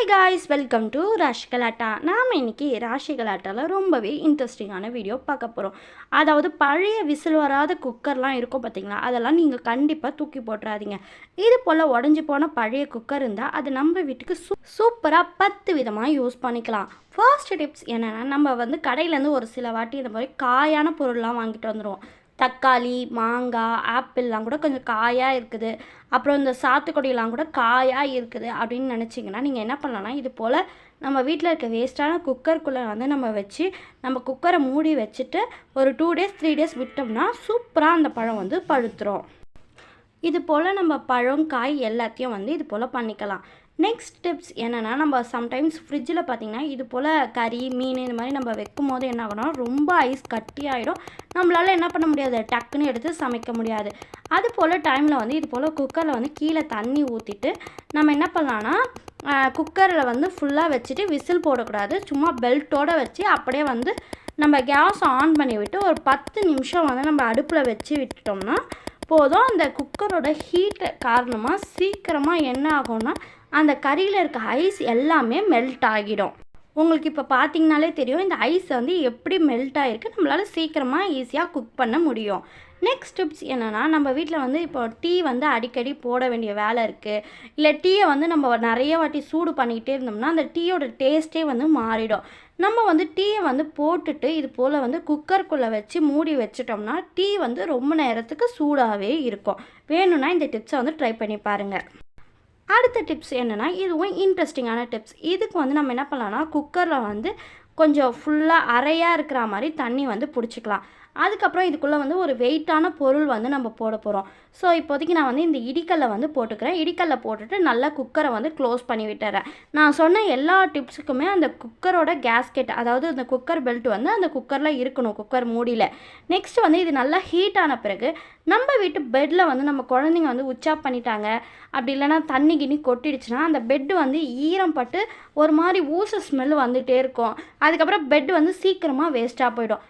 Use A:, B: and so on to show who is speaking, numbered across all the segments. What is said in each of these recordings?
A: Hi guys welcome to Rashi Galatta நாம் இன்னைக்கு ராஷி கலாட்டாவில் ரொம்பவே இன்ட்ரெஸ்டிங்கான வீடியோ பார்க்க போகிறோம் அதாவது பழைய விசில் வராத குக்கர்லாம் இருக்கும் பார்த்தீங்களா அதெல்லாம் நீங்கள் கண்டிப்பாக தூக்கி போட்டுறாதீங்க. இது போல் உடஞ்சி போன பழைய குக்கர் இருந்தால் அது நம்ம வீட்டுக்கு சூ சூப்பராக பத்து விதமாக யூஸ் பண்ணிக்கலாம். ஃபர்ஸ்ட் டிப்ஸ் என்னென்னா நம்ம வந்து கடையிலேருந்து ஒரு சில வாட்டி இந்த மாதிரி காயான பொருள்லாம் வாங்கிட்டு வந்துடுவோம் தக்காளி மாங்காய் ஆப்பிள்லாம் கூட கொஞ்சம் காயாக இருக்குது. அப்புறம் இந்த சாத்துக்குடியெல்லாம் கூட காயாக இருக்குது அப்படின்னு நினச்சிங்கன்னா நீங்கள் என்ன பண்ணலாம்னா இது போல் நம்ம வீட்டில் இருக்க வேஸ்ட்டான குக்கருக்குள்ளே வந்து நம்ம வச்சு நம்ம குக்கரை மூடி வச்சுட்டு ஒரு டூ டேஸ் த்ரீ டேஸ் விட்டோம்னா சூப்பராக அந்த பழம் வந்து பழுத்துரும். இது போல் நம்ம பழம் காய் எல்லாத்தையும் வந்து இது போல் பண்ணிக்கலாம். நெக்ஸ்ட் டிப்ஸ் என்னென்னா நம்ம சம்டைம்ஸ் ஃப்ரிட்ஜில் பார்த்திங்கன்னா இது போல் கறி மீன் இந்த மாதிரி நம்ம வைக்கும் போது என்ன ஆகணும்? ரொம்ப ஐஸ் கட்டி ஆகிடும் நம்மளால் என்ன பண்ண முடியாது? டக்குன்னு எடுத்து சமைக்க முடியாது. அது போல் டைமில் வந்து இது போல் குக்கரில் வந்து கீழே தண்ணி ஊற்றிட்டு நம்ம என்ன பண்ணலான்னா குக்கரில் வந்து ஃபுல்லாக வச்சுட்டு விசில் போடக்கூடாது. சும்மா பெல்ட்டோடு வச்சு அப்படியே வந்து நம்ம கேஸ் ஆன் பண்ணி விட்டு ஒரு பத்து நிமிஷம் வந்து நம்ம அடுப்பில் வச்சு விட்டுட்டோம்னா போதும் அந்த குக்கரோட ஹீட்டு காரணமாக சீக்கிரமாக என்ன ஆகும்னா அந்த கறியில் இருக்க ஐஸ் எல்லாமே மெல்ட் ஆகிடும். உங்களுக்கு இப்போ பார்த்தீங்கனாலே தெரியும் இந்த ஐஸ் வந்து எப்படி மெல்ட் ஆகிருக்கு நம்மளால் சீக்கிரமாக ஈஸியாக குக் பண்ண முடியும். நெக்ஸ்ட் டிப்ஸ் என்னென்னா நம்ம வீட்டில் வந்து இப்போ டீ வந்து அடிக்கடி போட வேண்டிய வேலை இருக்குது இல்லை டீயை வந்து நம்ம நிறைய வாட்டி சூடு பண்ணிக்கிட்டே இருந்தோம்னா அந்த டீயோட டேஸ்ட்டே வந்து மாறிடும். நம்ம வந்து டீயை வந்து போட்டுட்டு இது போல் வந்து குக்கருக்குள்ளே வச்சு மூடி வச்சிட்டோம்னா டீ வந்து ரொம்ப நேரத்துக்கு சூடாகவே இருக்கும். வேணும்னா இந்த டிப்ஸை வந்து ட்ரை பண்ணி பாருங்கள் அடுத்த டிப்ஸ் என்னென்னா இதுவும் இன்ட்ரெஸ்டிங்கான டிப்ஸ் இதுக்கு வந்து நம்ம என்ன பண்ணலாம்னா குக்கரில் வந்து கொஞ்சம் ஃபுல்லாக அறையாக இருக்கிற மாதிரி தண்ணி வந்து பிடிச்சிக்கலாம். அதுக்கப்புறம் இதுக்குள்ளே வந்து ஒரு வெயிட்டான பொருள் வந்து நம்ம போட போகிறோம் ஸோ இப்போதைக்கு நான் வந்து இந்த இடிக்கல்லை வந்து போட்டுக்கிறேன். இடிக்கல்லை போட்டுட்டு நல்லா குக்கரை வந்து க்ளோஸ் பண்ணி விட்டுறேன். நான் சொன்ன எல்லா டிப்ஸுக்குமே அந்த குக்கரோட கேஸ்கெட் அதாவது அந்த குக்கர் பெல்ட் வந்து அந்த குக்கரில் இருக்கணும் குக்கர் மூடியில். நெக்ஸ்ட் வந்து இது நல்லா ஹீட் ஆன பிறகு நம்ம வீட்டு பெட்டில் வந்து நம்ம குழந்தைங்க வந்து உச்சா பண்ணிட்டாங்க. அப்படி இல்லைன்னா தண்ணி கிண்ணி கொட்டிடுச்சுன்னா அந்த பெட்டு வந்து ஈரம் பட்டு ஒரு மாதிரி ஊச ஸ்மெல் வந்துகிட்டே இருக்கும். அதுக்கப்புறம் பெட் வந்து சீக்கிரமாக வேஸ்ட்டாக போயிடும்.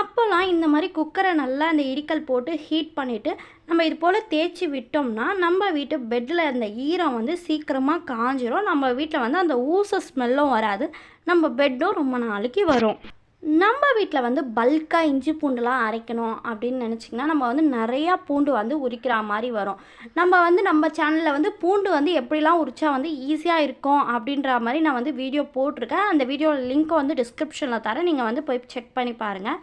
A: அப்போல்லாம் இந்த மாதிரி குக்கரை நல்லா அந்த இடிக்கல் போட்டு ஹீட் பண்ணிவிட்டு நம்ம இது போல் தேய்ச்சி விட்டோம்னா நம்ம வீட்டு பெட்டில் இருந்த ஈரம் வந்து சீக்கிரமாக காஞ்சிரும். நம்ம வீட்டில் வந்து அந்த ஊச ஸ்மெல்லும் வராது. நம்ம பெட்டும் ரொம்ப நாளைக்கு வரும். நம்ம வீட்டில் வந்து பல்காக இஞ்சி பூண்டுலாம் அரைக்கணும் அப்படின்னு நினச்சிங்கன்னா நம்ம வந்து நிறையா பூண்டு வந்து உரிக்கிற மாதிரி வரும். நம்ம வந்து நம்ம சேனலில் வந்து பூண்டு வந்து எப்படிலாம் உரிச்சா வந்து ஈஸியாக இருக்கும் அப்படின்ற மாதிரி நான் வந்து வீடியோ போட்டிருக்கேன். அந்த வீடியோ லிங்க்கை வந்து டிஸ்கிரிப்ஷனில் தரேன். நீங்கள் வந்து போய் செக் பண்ணி பாருங்கள்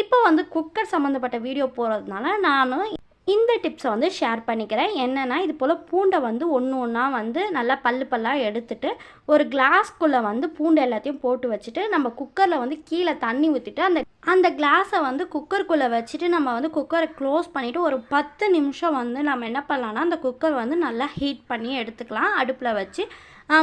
A: இப்போ வந்து குக்கர் சம்மந்தப்பட்ட வீடியோ போகிறதுனால நானும் இந்த டிப்ஸை வந்து ஷேர் பண்ணிக்கிறேன். என்னென்னா இது போல் பூண்டை வந்து ஒன்று ஒன்றா வந்து நல்லா பல்லு பல்லாக எடுத்துட்டு ஒரு கிளாஸ்க்குள்ளே வந்து பூண்டை எல்லாத்தையும் போட்டு வச்சுட்டு நம்ம குக்கரில் வந்து கீழே தண்ணி ஊற்றிட்டு அந்த அந்த கிளாஸை வந்து குக்கருக்குள்ளே வச்சுட்டு நம்ம வந்து குக்கரை க்ளோஸ் பண்ணிவிட்டு ஒரு பத்து நிமிஷம் வந்து நம்ம என்ன பண்ணலான்னா அந்த குக்கர் வந்து நல்லா ஹீட் பண்ணி எடுத்துக்கலாம். அடுப்பில் வச்சு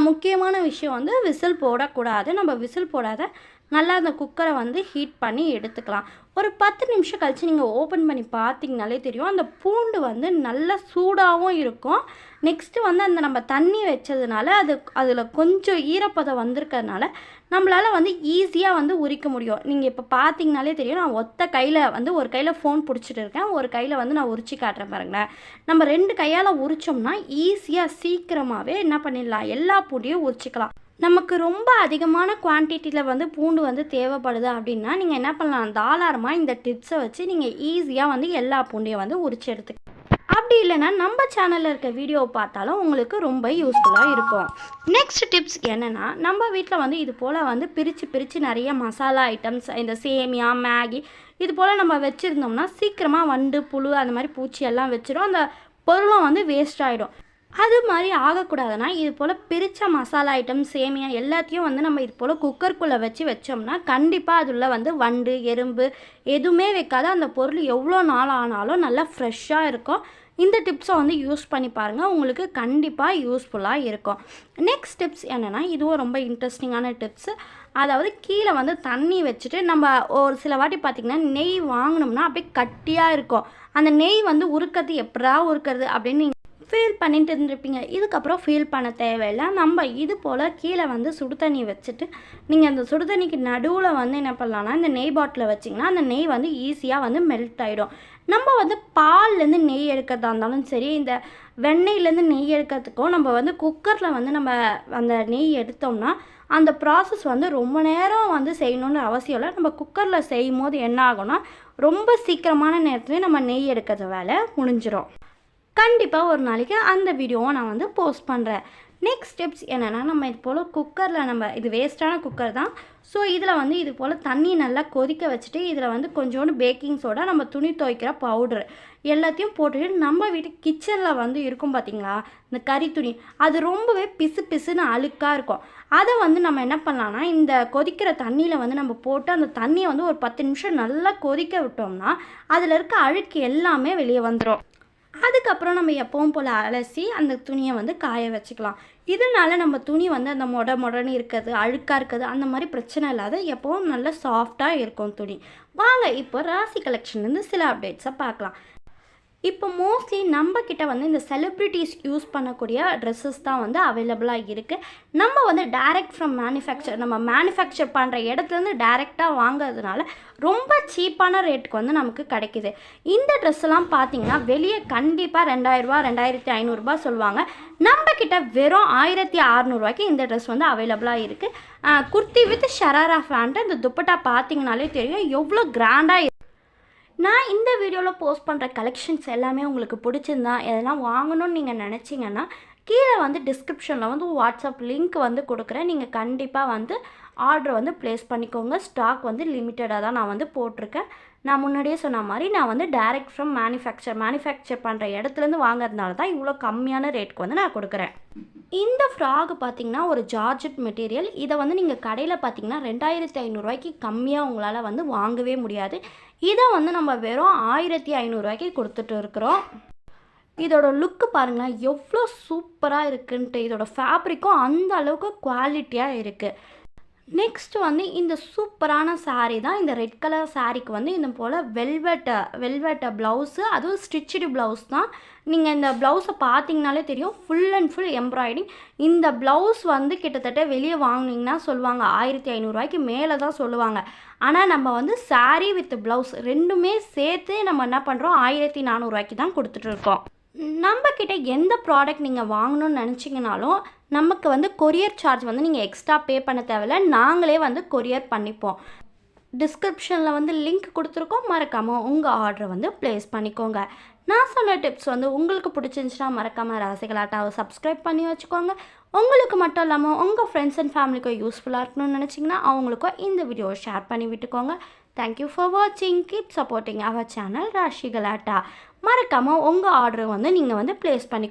A: முக்கியமான விஷயம் வந்து விசில் போடக்கூடாது. நம்ம விசில் போடாத நல்லா அந்த குக்கரை வந்து ஹீட் பண்ணி எடுத்துக்கலாம். ஒரு பத்து நிமிஷம் கழித்து நீங்கள் ஓப்பன் பண்ணி பார்த்தீங்கனாலே தெரியும். அந்த பூண்டு வந்து நல்லா சூடாகவும் இருக்கும். நெக்ஸ்ட்டு வந்து அந்த நம்ம தண்ணி வச்சதுனால அது அதில் கொஞ்சம் ஈரப்பதம் வந்திருக்கிறதுனால நம்மளால் வந்து ஈஸியாக வந்து உரிக்க முடியும். நீங்கள் இப்போ பார்த்தீங்கனாலே தெரியும். நான் ஒத்த கையில் வந்து ஒரு கையில் ஃபோன் பிடிச்சிட்டு இருக்கேன். ஒரு கையில் வந்து நான் உரிச்சு காட்டுறேன் பாருங்களேன். நம்ம ரெண்டு கையால் உரித்தோம்னா ஈஸியாக சீக்கிரமாகவே என்ன பண்ணிடலாம்? எல்லா பூண்டையும் உரிச்சிக்கலாம். நமக்கு ரொம்ப அதிகமான குவான்டிட்டியில் வந்து பூண்டு வந்து தேவைப்படுது அப்படின்னா நீங்கள் என்ன பண்ணலாம்? தாராளமாக இந்த டிப்ஸை வச்சு நீங்கள் ஈஸியாக வந்து எல்லா பூண்டையும் வந்து உரிச்சு எடுத்து அப்படி இல்லைன்னா நம்ம சேனலில் இருக்க வீடியோ பார்த்தாலும் உங்களுக்கு ரொம்ப யூஸ்ஃபுல்லாக இருக்கும். நெக்ஸ்ட் டிப்ஸ் என்னென்னா நம்ம வீட்டில் வந்து இது போல் வந்து பிரித்து பிரித்து நிறைய மசாலா ஐட்டம்ஸ் இந்த சேமியா மேகி இது போல் நம்ம வச்சுருந்தோம்னா சீக்கிரமாக வண்டு புழு அந்த மாதிரி பூச்சி எல்லாம் வச்சிடும் அந்த பொருளும் வந்து வேஸ்ட் ஆகிடும் அது மாதிரி ஆகக்கூடாதுன்னா இது போல் பிரித்த மசாலா ஐட்டம் சேமியா எல்லாத்தையும் வந்து நம்ம இது போல் குக்கருக்குள்ளே வச்சு வச்சோம்னா கண்டிப்பாக அதுள்ள வந்து வண்டு எறும்பு எதுவுமே வைக்காத அந்த பொருள் எவ்வளோ நாள் ஆனாலும் நல்லா ஃப்ரெஷ்ஷாக இருக்கும். இந்த டிப்ஸை வந்து யூஸ் பண்ணி பாருங்கள் உங்களுக்கு கண்டிப்பாக யூஸ்ஃபுல்லாக இருக்கும். நெக்ஸ்ட் டிப்ஸ் என்னென்னா இதுவும் ரொம்ப இன்ட்ரெஸ்டிங்கான டிப்ஸு அதாவது கீழே வந்து தண்ணி வச்சுட்டு நம்ம ஒரு சில வாட்டி பார்த்திங்கன்னா நெய் வாங்கினோம்னா அப்படியே கட்டியாக இருக்கும். அந்த நெய் வந்து உருக்கிறது எப்படா உருக்கிறது அப்படின்னு ஃபீல் பண்ணிட்டு இருந்திருப்பீங்க இதுக்கப்புறம் ஃபீல் பண்ண தேவையில்லை. நம்ம இது போல் கீழே வந்து சுடு தண்ணி வச்சுட்டு நீங்கள் அந்த சுடு தண்ணிக்கு நடுவில் வந்து என்ன பண்ணலான்னா இந்த நெய் பாட்டிலில் வச்சிங்கன்னா அந்த நெய் வந்து ஈஸியாக வந்து மெல்ட் ஆகிடும் நம்ம வந்து பால்லேருந்து நெய் எடுக்கிறதா இருந்தாலும் சரி இந்த வெண்ணெயிலேருந்து நெய் எடுக்கிறதுக்கும் நம்ம வந்து குக்கரில் வந்து நம்ம அந்த நெய் எடுத்தோம்னா அந்த ப்ராசஸ் வந்து ரொம்ப நேரம் வந்து செய்யணுன்ற அவசியம் இல்லை. நம்ம குக்கரில் செய்யும் போது என்ன ஆகும்னா ரொம்ப சீக்கிரமான நேரத்துலேயே நம்ம நெய் எடுக்கிறது வேலை முடிஞ்சிடும் கண்டிப்பாக ஒரு நாளைக்கு அந்த வீடியோவை நான் வந்து போஸ்ட் பண்ணுறேன் நெக்ஸ்ட் ஸ்டெப்ஸ் என்னென்னா நம்ம இது போல் குக்கரில் நம்ம இது வேஸ்ட்டான குக்கர் தான். ஸோ இதில் வந்து இது போல் தண்ணி நல்லா கொதிக்க வச்சுட்டு இதில் வந்து கொஞ்சோண்டு பேக்கிங் சோடா நம்ம துணி துவைக்கிற பவுடர் எல்லாத்தையும் போட்டுட்டு நம்ம வீட்டு கிச்சனில் வந்து இருக்கும் பார்த்திங்களா இந்த கறி துணி. அது ரொம்பவே பிசு பிசுன்னு அழுக்காக இருக்கும். அதை வந்து நம்ம என்ன பண்ணலாம்னா இந்த கொதிக்கிற தண்ணியில் வந்து நம்ம போட்டு அந்த தண்ணியை வந்து ஒரு பத்து நிமிஷம் நல்லா கொதிக்க விட்டோம்னா அதில் இருக்க அழுக்கு எல்லாமே வெளியே வந்துடும் அதுக்கப்புறம் நம்ம எப்பவும் போல் அலசி அந்த துணியை வந்து காய வச்சுக்கலாம். இதனால நம்ம துணி வந்து அந்த மொட மொடன்னு இருக்கிறது அழுக்காக இருக்கிறது அந்த மாதிரி பிரச்சனை இல்லாத எப்போவும் நல்ல சாஃப்டாக இருக்கும் துணி. வாங்க இப்போ ராசி கலெக்ஷன்லேருந்து சில அப்டேட்ஸை பார்க்கலாம். இப்போ மோஸ்ட்லி நம்ம கிட்ட வந்து இந்த செலிப்ரிட்டிஸ் யூஸ் பண்ணக்கூடிய ட்ரெஸ்ஸஸ் தான் வந்து அவைலபிளாக இருக்குது நம்ம வந்து டைரக்ட் ஃப்ரம் மேனுஃபேக்சர் நம்ம மேனுஃபேக்சர் பண்ணுற இடத்துலேருந்து டைரெக்டாக வாங்குறதுனால ரொம்ப சீப்பான ரேட்டுக்கு வந்து நமக்கு கிடைக்குது. இந்த ட்ரெஸ்ஸெல்லாம் பார்த்தீங்கன்னா வெளியே கண்டிப்பாக ரெண்டாயிரரூபா ரெண்டாயிரத்தி ஐநூறுரூபா சொல்லுவாங்க. நம்ம கிட்ட வெறும் ஆயிரத்தி அறநூறுவாய்க்கு இந்த ட்ரெஸ் வந்து அவைலபிளாக இருக்குது குர்த்தி வித் ஷராரா ஃபேண்ட்டு இந்த துப்பட்டா பார்த்தீங்கனாலே தெரியும். எவ்வளோ கிராண்டாக நான் இந்த வீடியோவில் போஸ்ட் பண்ணுற கலெக்ஷன்ஸ் எல்லாமே உங்களுக்கு பிடிச்சிருந்தா எதெல்லாம் வாங்கணும்னு நீங்கள் நினச்சிங்கன்னா கீழே வந்து டிஸ்கிரிப்ஷனில் வந்து வாட்ஸ்அப் லிங்க் வந்து கொடுக்குறேன். நீங்கள் கண்டிப்பாக வந்து ஆர்டர் வந்து ப்ளேஸ் பண்ணிக்கோங்க. ஸ்டாக் வந்து லிமிட்டடாக தான் நான் வந்து போட்டிருக்கேன். நான் முன்னாடியே சொன்ன மாதிரி நான் வந்து டைரக்ட் ஃப்ரம் மேனுஃபேக்சர் மேனுஃபேக்சர் பண்ணுற இடத்துலேருந்து வாங்குறதுனால தான் இவ்வளோ கம்மியான ரேட்டுக்கு வந்து நான் கொடுக்குறேன். இந்த ஃப்ராக் பார்த்தீங்கன்னா ஒரு ஜார்ஜெட் மெட்டீரியல் இதை வந்து நீங்கள் கடையில் பார்த்தீங்கன்னா ரெண்டாயிரத்தி ஐநூறுரூவாய்க்கு கம்மியாக உங்களால் வந்து வாங்கவே முடியாது. இதை வந்து நம்ம வெறும் ஆயிரத்தி ஐநூறுரூவாய்க்கு கொடுத்துட்டு இருக்கிறோம். இதோட லுக்கு பாருங்களேன் எவ்வளோ சூப்பராக இருக்குன்ட்டு. இதோட ஃபேப்ரிக்கும் அந்த அளவுக்கு குவாலிட்டியாக இருக்குது நெக்ஸ்ட் வந்து இந்த சூப்பரான சாரீ தான். இந்த ரெட் கலர் சாரீக்கு வந்து இந்த போல் வெல்வெட் வெல்வெட் ப்ளவுஸு அதுவும் ஸ்டிச்சுடு ப்ளவுஸ் தான். நீங்கள் இந்த ப்ளவுஸை பார்த்தீங்கனாலே தெரியும். ஃபுல் அண்ட் ஃபுல் எம்ப்ராய்டிங் இந்த ப்ளவுஸ் வந்து கிட்டத்தட்ட வெளியே வாங்கினீங்கன்னா சொல்லுவாங்க. ஆயிரத்தி ஐநூறுரூவாய்க்கு மேலே தான் சொல்லுவாங்க. ஆனால் நம்ம வந்து சாரீ வித் ப்ளவுஸ் ரெண்டுமே சேர்த்து நம்ம என்ன பண்ணுறோம் ஆயிரத்தி நானூறுரூவாய்க்கு தான் கொடுத்துட்ருக்கோம் நம்ம கிட்ட எந்த ப்ராடக்ட் நீங்கள் வாங்கணும்னு நினச்சிங்கனாலும் நமக்கு வந்து கொரியர் சார்ஜ் வந்து நீங்கள் எக்ஸ்ட்ரா பே பண்ண தேவையில்ல. நாங்களே வந்து கொரியர் பண்ணிப்போம். டிஸ்கிரிப்ஷனில் வந்து லிங்க் கொடுத்துருக்கோம். மறக்காமல் உங்கள் ஆர்டரை வந்து ப்ளேஸ் பண்ணிக்கோங்க. நான் சொன்ன டிப்ஸ் வந்து உங்களுக்கு பிடிச்சிருந்துச்சுன்னா மறக்காமல் ரசிகலாட்டாவை சப்ஸ்கிரைப் பண்ணி வச்சுக்கோங்க. உங்களுக்கு மட்டும் இல்லாமல் உங்கள் ஃப்ரெண்ட்ஸ் அண்ட் ஃபேமிலிக்கும் யூஸ்ஃபுல்லாக இருக்கணும்னு நினச்சிங்கன்னா அவங்களுக்கும் இந்த வீடியோவை ஷேர் பண்ணி விட்டுக்கோங்க. தேங்க்யூ ஃபார் வாட்சிங் keep supporting our channel Rashi Galatta மறக்காமல் உங்கள் ஆர்டரை வந்து நீங்கள் வந்து ப்ளேஸ் பண்ணிக்கோங்க.